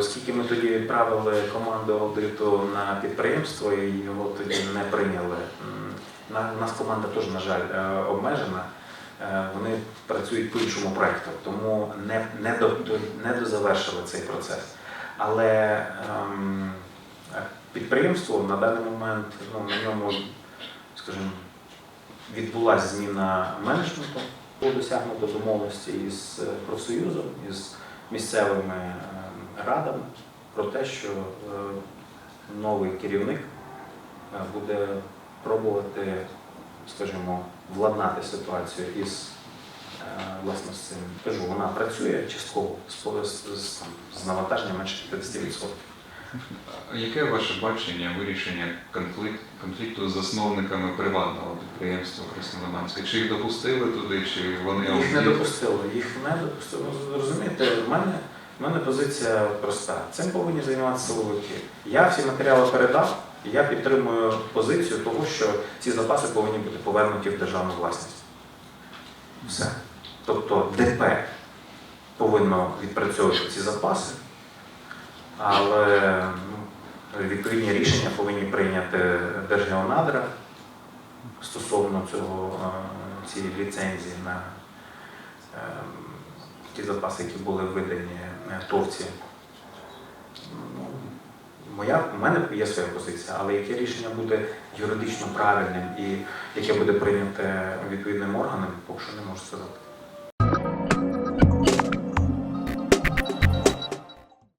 Оскільки ми тоді відправили команду аудиту на підприємство і його тоді не прийняли. У нас команда теж, на жаль, е, обмежена. Е, Вони працюють по іншому проєкту, тому не, не, до, не дозавершили цей процес. Але ем, підприємство на даний момент ну, на ньому, скажімо, відбулася зміна менеджменту. Було досягнуто домовленості із е, профсоюзом, із місцевими радами про те, що е, новий керівник е, буде пробувати, скажімо, владнати ситуацію із е, власне з цим. Кажу, вона працює частково з, навантаженням менше 50%. Яке ваше бачення вирішення конфлікт, конфлікту з засновниками приватного підприємства Краснолиманське? Чи їх допустили туди, чи вони Їх не допустили, їх не допустили. Ну, Розумієте, в мене, в мене позиція проста. Цим повинні займатися силовики. Я всі матеріали передав, і я підтримую позицію того, що ці запаси повинні бути повернуті в державну власність. Все. Тобто ДП повинно відпрацьовувати ці запаси, але ну, відповідні рішення повинні прийняти Держгеонадра стосовно цього, е, цієї ліцензії на е, ті запаси, які були видані е, товці. Ну, Моя, у мене є своя позиція, але яке рішення буде юридично правильним і яке буде прийняте відповідним органом, поки що не можу сказати.